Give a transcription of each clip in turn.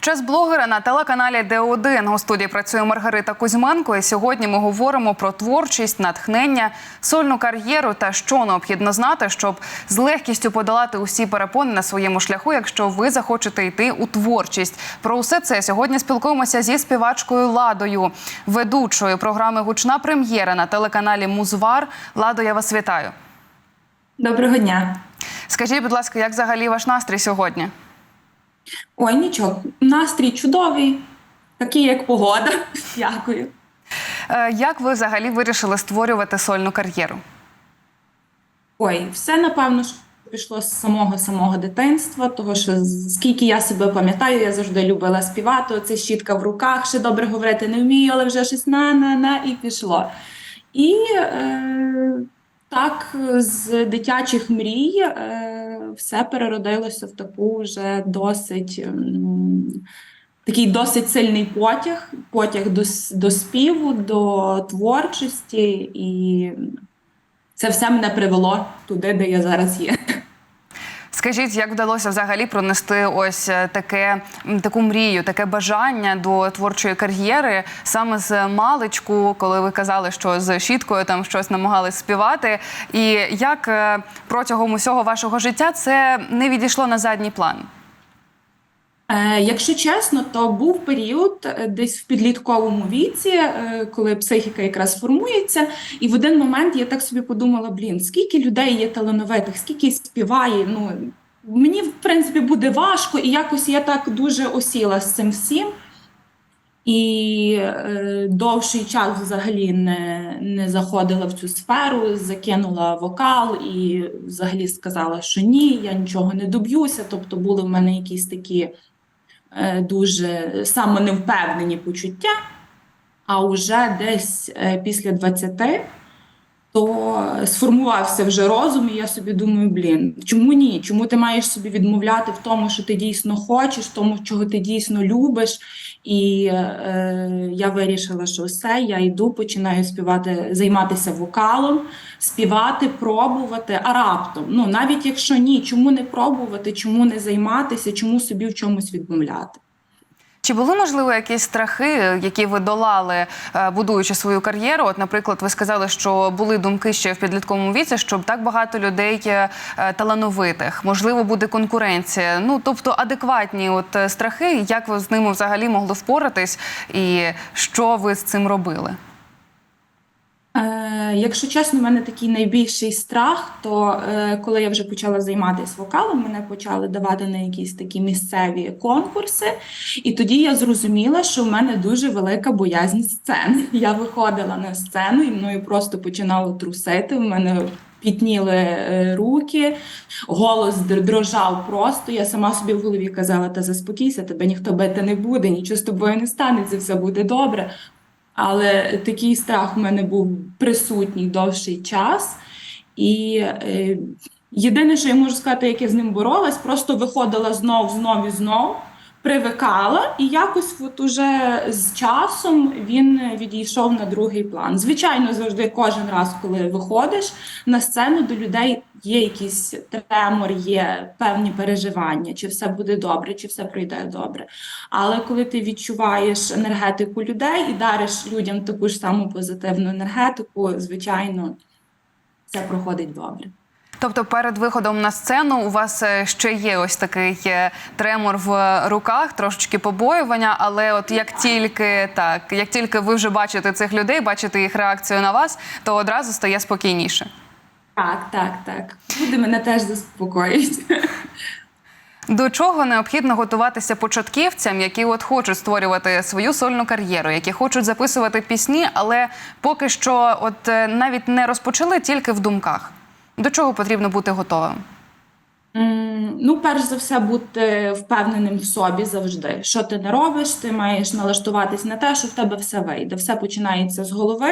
Час блогера на телеканалі Д1. У студії працює Маргарита Кузьменко. І сьогодні ми говоримо про творчість, натхнення, сольну кар'єру та що необхідно знати, щоб з легкістю подолати усі перепони на своєму шляху, якщо ви захочете йти у творчість. Про усе це сьогодні спілкуємося зі співачкою Ладою, ведучою програми Гучна прем'єра на телеканалі Музвар. Ладо, я вас вітаю. Доброго дня. Скажіть, будь ласка, як взагалі ваш настрій сьогодні? Ой, нічого, настрій чудовий, такий як погода. Дякую. Е, Як ви взагалі вирішили створювати сольну кар'єру? Ой, все напевно що пішло з самого самого дитинства, того що скільки я себе пам'ятаю, я завжди любила співати. Оце щітка в руках, ще добре говорити не вмію, але вже щось на на на і пішло. І е, так, з дитячих мрій е, все переродилося в таку вже досить. Такий досить сильний потяг, потяг до, до співу, до творчості, і це все мене привело туди, де я зараз є. Скажіть, як вдалося взагалі пронести ось е, таке таку мрію, таке бажання до творчої кар'єри саме з маличку, коли ви казали, що з щіткою там щось намагались співати, і як е, протягом усього вашого життя це не відійшло на задній план? Е, якщо чесно, то був період е, десь в підлітковому віці, е, коли психіка якраз формується, і в один момент я так собі подумала: блін, скільки людей є талановитих, скільки співає. Ну мені в принципі буде важко, і якось я так дуже осіла з цим всім. І е, довший час взагалі не, не заходила в цю сферу, закинула вокал і взагалі сказала, що ні, я нічого не доб'юся. Тобто були в мене якісь такі дуже самоневпевнені почуття. А вже десь е, після 20 то сформувався вже розум, і я собі думаю, блін, чому ні? Чому ти маєш собі відмовляти в тому, що ти дійсно хочеш, в тому, чого ти дійсно любиш? І е, я вирішила, що все, я йду, починаю співати, займатися вокалом, співати, пробувати, а раптом. Ну навіть якщо ні, чому не пробувати, чому не займатися, чому собі в чомусь відмовляти? Чи були можливо якісь страхи, які ви долали, е, будуючи свою кар'єру? От, наприклад, ви сказали, що були думки ще в підлітковому віці, щоб так багато людей е, е, талановитих, можливо, буде конкуренція. Ну тобто адекватні от е, страхи, як ви з ними взагалі могли впоратись, і що ви з цим робили? Е, якщо чесно, в мене такий найбільший страх, то е, коли я вже почала займатися вокалом, мене почали давати на якісь такі місцеві конкурси, і тоді я зрозуміла, що в мене дуже велика боязнь сцени. Я виходила на сцену і мною просто починало трусити. В мене пітніли е, руки, голос дрожав просто. Я сама собі в голові казала: та заспокійся, тебе ніхто бити не буде, нічого з тобою не станеться, все буде добре. Але такий страх у мене був присутній довший час. І е, єдине, що я можу сказати, як я з ним боролась, просто виходила знов, знов і знов, привикала, і якось от уже з часом він відійшов на другий план. Звичайно, завжди кожен раз, коли виходиш на сцену, до людей є якийсь тремор, є певні переживання, чи все буде добре, чи все пройде добре. Але коли ти відчуваєш енергетику людей і дариш людям таку ж саму позитивну енергетику, звичайно, це проходить добре. Тобто, перед виходом на сцену у вас е, ще є ось такий е, тремор в руках, трошечки побоювання, але от як тільки так, як тільки ви вже бачите цих людей, бачите їх реакцію на вас, то одразу стає спокійніше. Так, так, так. Люди мене теж заспокоюють. До чого необхідно готуватися початківцям, які от хочуть створювати свою сольну кар'єру, які хочуть записувати пісні, але поки що, от е, навіть не розпочали тільки в думках. До чого потрібно бути готовим? Ну, перш за все, бути впевненим в собі завжди. Що ти не робиш, ти маєш налаштуватись на те, що в тебе все вийде. Все починається з голови,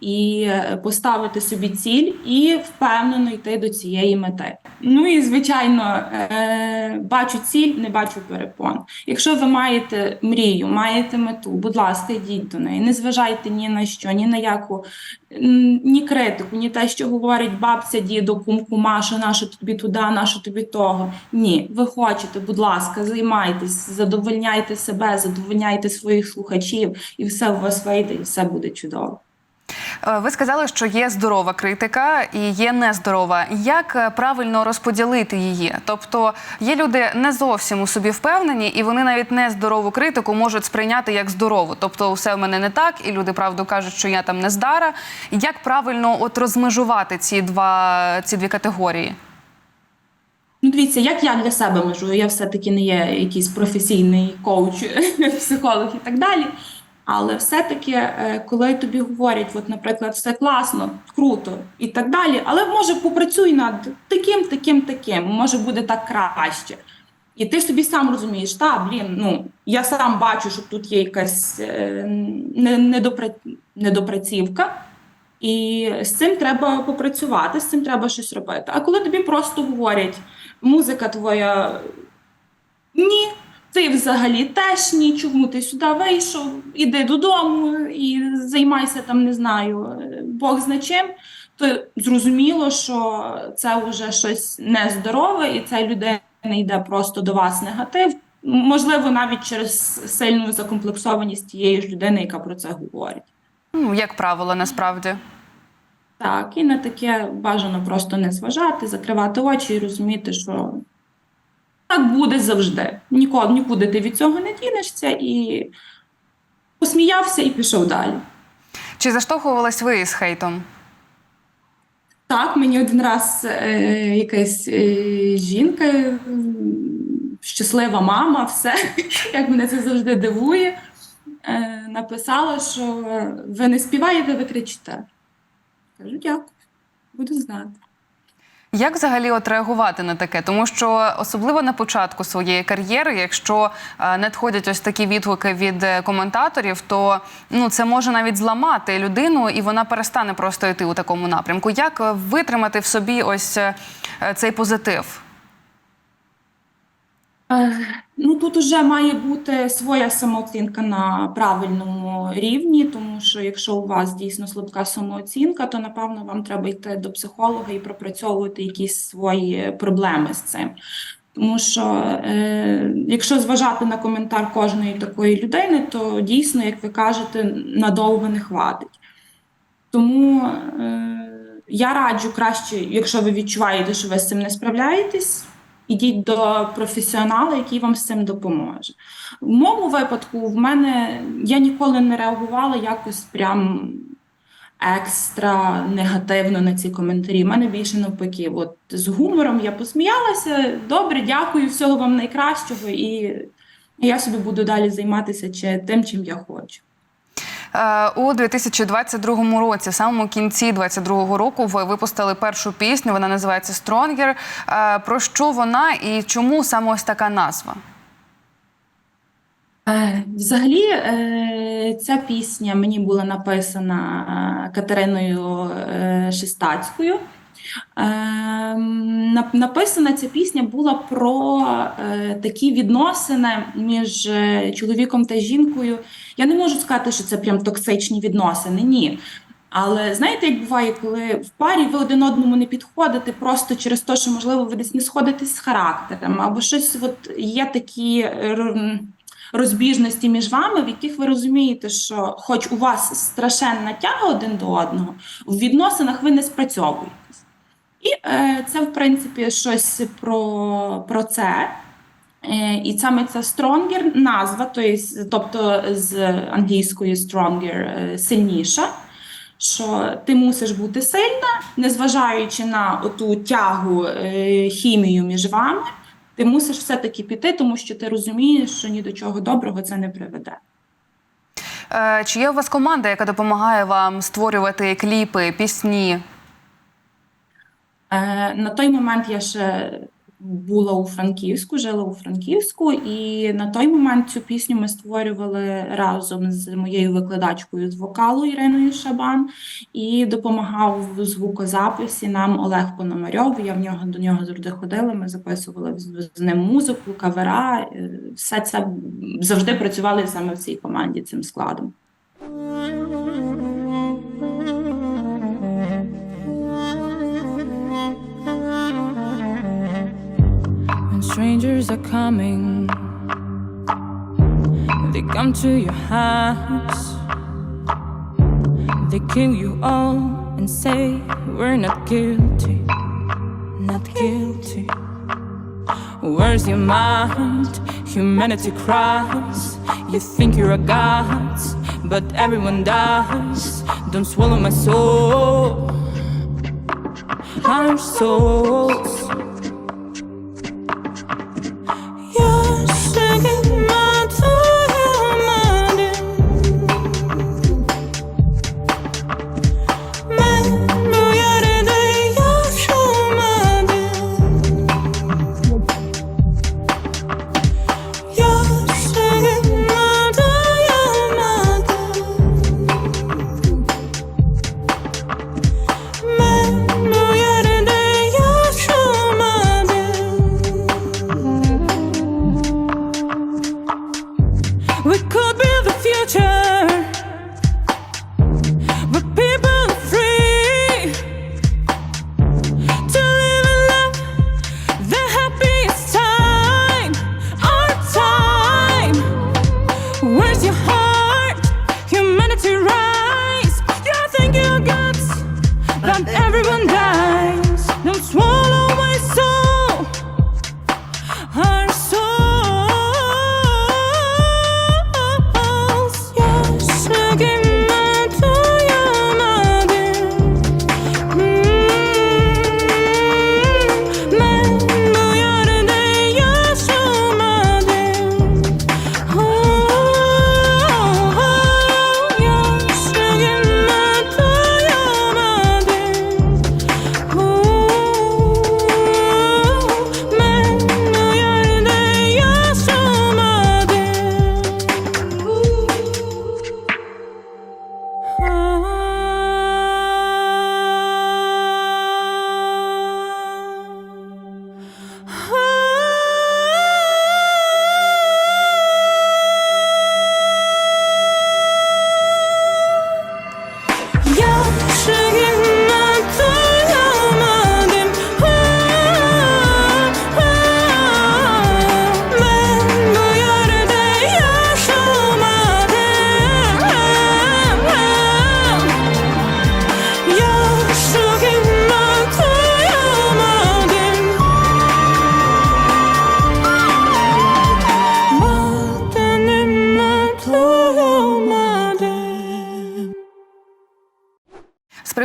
і е, поставити собі ціль і впевнено йти до цієї мети. Ну і звичайно, е, бачу ціль, не бачу перепон. Якщо ви маєте мрію, маєте мету, будь ласка, йдіть до неї. Не зважайте ні на що, ні на яку ні критику, ні те, що говорить бабця, дідо, кум, кума, що нащо тобі туди, нащо тобі того. Ні, ви хочете, будь ласка, займайтесь, задовольняйте себе, задовольняйте своїх слухачів, і все у вас вийде, і все буде чудово. Е, Ви сказали, що є здорова критика і є нездорова. Як е, правильно розподілити її? Тобто є люди не зовсім у собі впевнені, і вони навіть нездорову критику можуть сприйняти як здорову. Тобто, все в мене не так, і люди правду кажуть, що я там нездара. Як правильно от розмежувати ці два ці дві категорії? Ну, дивіться, як я для себе межую, я все-таки не є якийсь професійний коуч, психолог і так далі. Але все-таки, е, коли тобі говорять, от, наприклад, все класно, круто і так далі, але може попрацюй над таким, таким, таким, може буде так краще. І ти собі сам розумієш, та блін, ну я сам бачу, що тут є якась е, недопра... недопрацівка, і з цим треба попрацювати, з цим треба щось робити. А коли тобі просто говорять, музика твоя ні, ти взагалі теж ні, чому ти сюди вийшов, іди додому і займайся там, не знаю, Бог зна чим, то зрозуміло, що це вже щось нездорове, і ця людина йде просто до вас негатив. Можливо, навіть через сильну закомплексованість тієї ж людини, яка про це говорить. Ну, як правило, насправді. Так, і на таке бажано просто не зважати, закривати очі і розуміти, що так буде завжди. Ніколи нікуди ти від цього не дінешся і посміявся і пішов далі. Чи заштовхувались ви з хейтом? Так, мені один раз е, якась е, жінка, м, щаслива мама, все, як мене це завжди дивує, е, написала, що ви не співаєте, ви кричите. Кажу, дякую, буду знати. Як взагалі от реагувати на таке? Тому що особливо на початку своєї кар'єри, якщо е, надходять ось такі відгуки від е, коментаторів, то ну це може навіть зламати людину, і вона перестане просто йти у такому напрямку. Як е, витримати в собі ось цей позитив? Ну тут уже має бути своя самооцінка на правильному рівні, тому що якщо у вас дійсно слабка самооцінка, то напевно вам треба йти до психолога і пропрацьовувати якісь свої проблеми з цим. Тому що е, якщо зважати на коментар кожної такої людини, то дійсно, як ви кажете, надовго не хватить. Тому е, я раджу краще, якщо ви відчуваєте, що ви з цим не справляєтесь, ідіть до професіонала, який вам з цим допоможе. В моєму випадку, в мене я ніколи не реагувала якось прям екстра негативно на ці коментарі. У мене більше навпаки. От з гумором я посміялася. Добре, дякую, всього вам найкращого, і я собі буду далі займатися чи тим, чим я хочу. Е, У 2022 році, в самому кінці 2022 року, ви випустили першу пісню. Вона називається. Е, Про що вона і чому саме ось така назва? Е, Взагалі, е, ця пісня мені була написана Катериною Шестацькою. Е, нап- Написана ця пісня була про е, такі відносини між е, чоловіком та жінкою. Я не можу сказати, що це прям токсичні відносини, ні. Але знаєте, як буває, коли в парі ви один одному не підходите просто через те, що можливо ви десь не сходитесь з характером, або щось от є такі е, розбіжності між вами, в яких ви розумієте, що хоч у вас страшенна тяга один до одного, в відносинах ви не спрацьовуєтесь. І е, це, в принципі, щось про, про це. Е, І саме ця stronger назва, тобто з англійської stronger е, сильніша, що ти мусиш бути сильна, незважаючи на оту тягу е, хімію між вами, ти мусиш все-таки піти, тому що ти розумієш, що ні до чого доброго це не приведе. Е, Чи є у вас команда, яка допомагає вам створювати кліпи, пісні? Е, На той момент я ще була у Франківську, жила у Франківську, і на той момент цю пісню ми створювали разом з моєю викладачкою з вокалу Іриною Шабан, і допомагав в звукозаписі нам Олег Пономарьов. Я в нього до нього завжди ходила. Ми записували з ним музику, кавера. е, Все це завжди працювали саме в цій команді цим складом. Strangers are coming. They come to your house. They kill you all and say, We're not guilty. Not guilty. Where's your mind? Humanity cries. You think you're a god, but everyone dies. Don't swallow my soul. Our souls.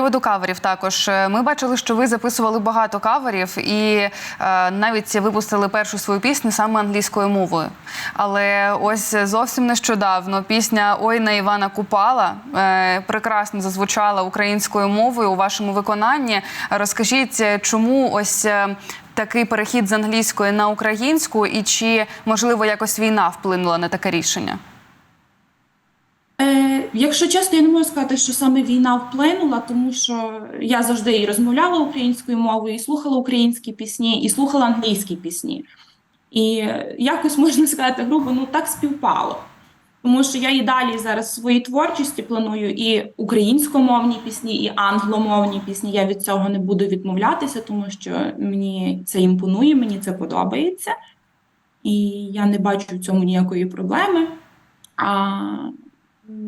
Приводу каверів також е, ми бачили, що ви записували багато каверів і е, навіть випустили першу свою пісню саме англійською мовою. Але ось зовсім нещодавно пісня Ой на Івана Купала е, прекрасно зазвучала українською мовою у вашому виконанні. Розкажіть, е, чому ось е, такий перехід з англійської на українську, і чи можливо якось війна вплинула на таке рішення? Е, якщо чесно, я не можу сказати, що саме війна вплинула, тому що я завжди і розмовляла українською мовою, і слухала українські пісні, і слухала англійські пісні. І якось можна сказати грубо, ну так співпало. Тому що я і далі зараз в своїй творчості планую і українськомовні пісні, і англомовні пісні. Я від цього не буду відмовлятися, тому що мені це імпонує, мені це подобається. І я не бачу в цьому ніякої проблеми. А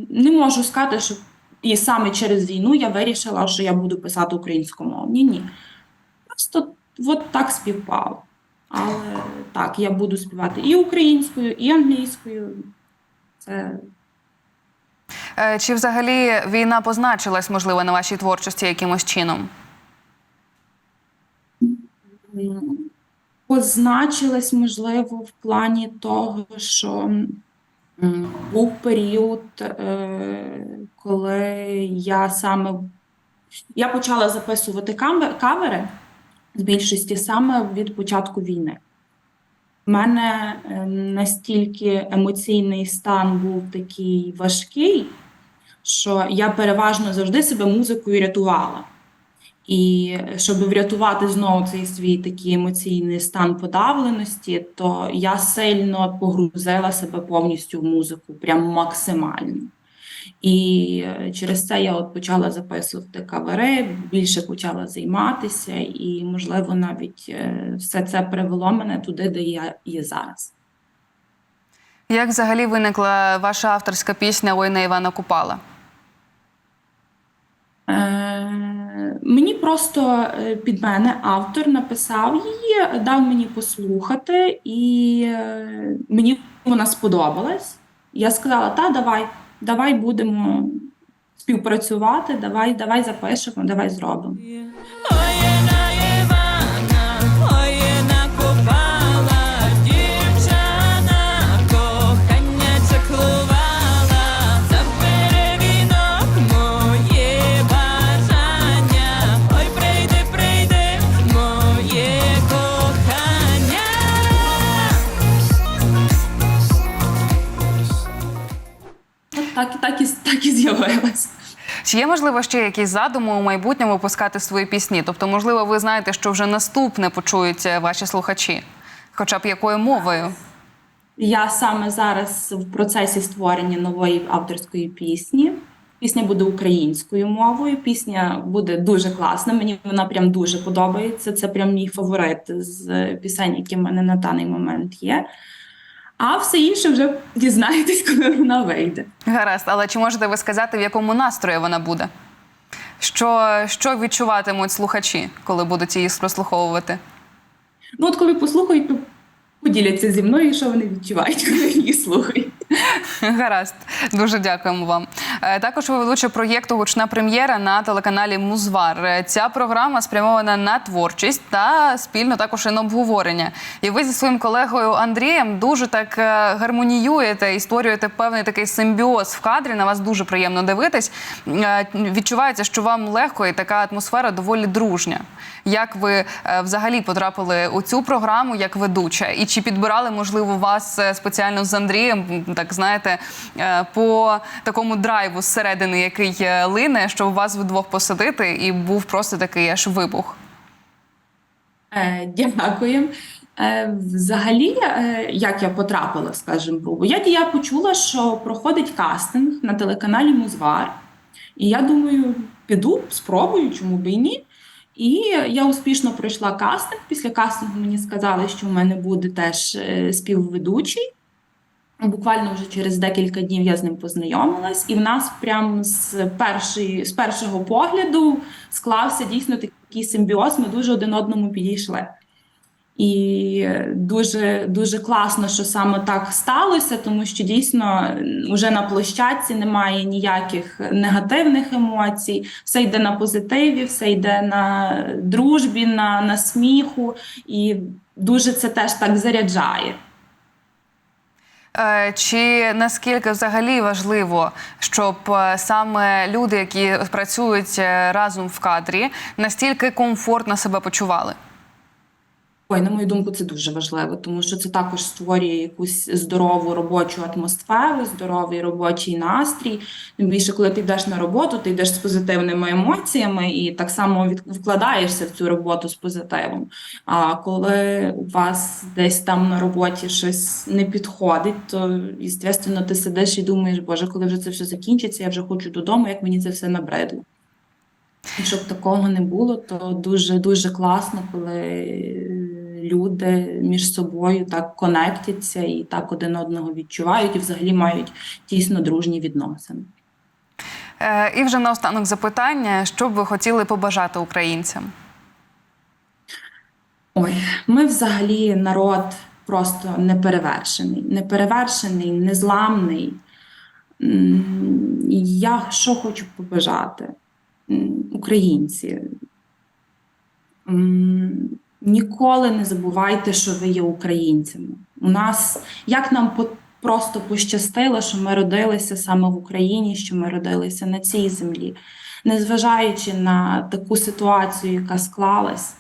не можу сказати, що і саме через війну я вирішила, що я буду писати українськомовні. Ні. ні. Просто от так співпало. Але так, я буду співати і українською, і англійською. Це Е, Чи взагалі війна позначилась, можливо, на вашій творчості якимось чином? м, позначилось, можливо, в плані того, що був період, е, коли я саме я почала записувати кавери з більшості саме від початку війни. У мене е, настільки емоційний стан був такий важкий, що я переважно завжди себе музикою рятувала. І щоб врятувати знову цей свій такий емоційний стан подавленості, то я сильно погрузила себе повністю в музику, прям максимально. І через це я от почала записувати кавери, більше почала займатися, і, можливо, навіть е, все це привело мене туди, де я є зараз. Як взагалі виникла ваша авторська пісня Ой на Івана Купала? Е, Мені просто е, під мене автор написав її, дав мені послухати, і е, мені вона сподобалась. Я сказала: та, давай, давай будемо співпрацювати, давай, давай запишемо, давай зробимо. Так, так, і, так і з'явилась. Чи є можливо ще якісь задуми у майбутньому випускати свої пісні? Тобто, можливо, ви знаєте, що вже наступне почують е, ваші слухачі, хоча б якою мовою? Я саме зараз в процесі створення нової авторської пісні. Пісня буде українською мовою. Пісня буде дуже класна. Мені вона прям дуже подобається. Це прям мій фаворит з пісень, які в мене на даний момент є. А все інше вже дізнаєтесь, коли вона вийде. Гаразд, але чи можете ви сказати, в якому настрої вона буде? Що, що відчуватимуть слухачі, коли будуть її прослуховувати? Ну, от коли послухають, то поділяться зі мною, що вони відчувають, коли її слухають. Гаразд, дуже дякуємо вам. Е, Також ви ведуча проєкту Гучна прем'єра на телеканалі Музвар. Е, Ця програма спрямована на творчість та спільно також і на обговорення. І ви зі своїм колегою Андрієм дуже так е, гармоніюєте і створюєте певний такий симбіоз в кадрі. На вас дуже приємно дивитись. Відчувається, що вам легко і така атмосфера доволі дружня. Як ви е, взагалі потрапили у цю програму як ведуча? І чи підбирали, можливо, вас е, спеціально з Андрієм, так знаєте, е, по такому драйву зсередини, який лине, щоб вас вдвох посадити, і був просто такий аж вибух? Дякую. Взагалі, як я потрапила, скажімо, грубо, я, я почула, що проходить кастинг на телеканалі Музвар. І я думаю, піду, спробую, чому б і ні. І я успішно пройшла кастинг. Після кастингу мені сказали, що в мене буде теж е, співведучий. Буквально вже через декілька днів я з ним познайомилась, і в нас прямо з першої, з першого погляду склався дійсно такий симбіоз. Ми дуже один одному підійшли. І дуже дуже класно, що саме так сталося, тому що дійсно вже на площадці немає ніяких негативних емоцій, все йде на позитиві, все йде на дружбі, на, на сміху, і дуже це теж так заряджає. Е, Чи наскільки взагалі важливо, щоб е, саме люди, які працюють е, разом в кадрі, настільки комфортно себе почували? Ой, на мою думку, це дуже важливо, тому що це також створює якусь здорову робочу атмосферу, здоровий робочий настрій. Тим більше, коли ти йдеш на роботу, ти йдеш з позитивними емоціями і так само вкладаєшся в цю роботу з позитивом. А коли у вас десь там на роботі щось не підходить, то звісно, ти сидиш і думаєш, Боже, коли вже це все закінчиться, я вже хочу додому, як мені це все набридло. І щоб такого не було, то дуже дуже класно, коли люди між собою так конектяться і так один одного відчувають, і взагалі мають дійсно дружні відносини. Е, І вже наостанок запитання, що б ви хотіли побажати українцям? Ой, ми взагалі народ просто неперевершений, неперевершений, незламний. Я що хочу побажати? Українці. Ніколи не забувайте, що ви є українцями. У нас як нам по- просто пощастило, що ми родилися саме в Україні, що ми родилися на цій землі, незважаючи на таку ситуацію, яка склалась.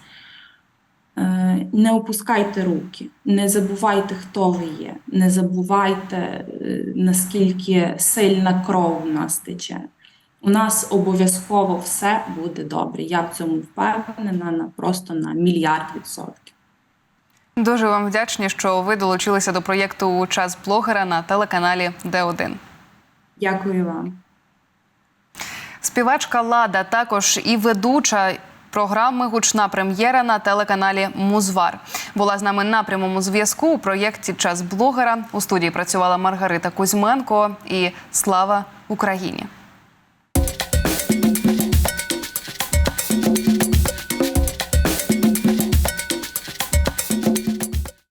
Е, Не опускайте руки, не забувайте, хто ви є, не забувайте, е, наскільки сильна кров в нас тече. У нас обов'язково все буде добре. Я в цьому впевнена на просто на мільярд відсотків. Дуже вам вдячні, що ви долучилися до проєкту Час блогера на телеканалі Д1. Дякую вам. Співачка Лада також і ведуча. Програми Гучна прем'єра на телеканалі Музвар була з нами на прямому зв'язку у проєкті Час блогера. У студії працювала Маргарита Кузьменко і Слава Україні.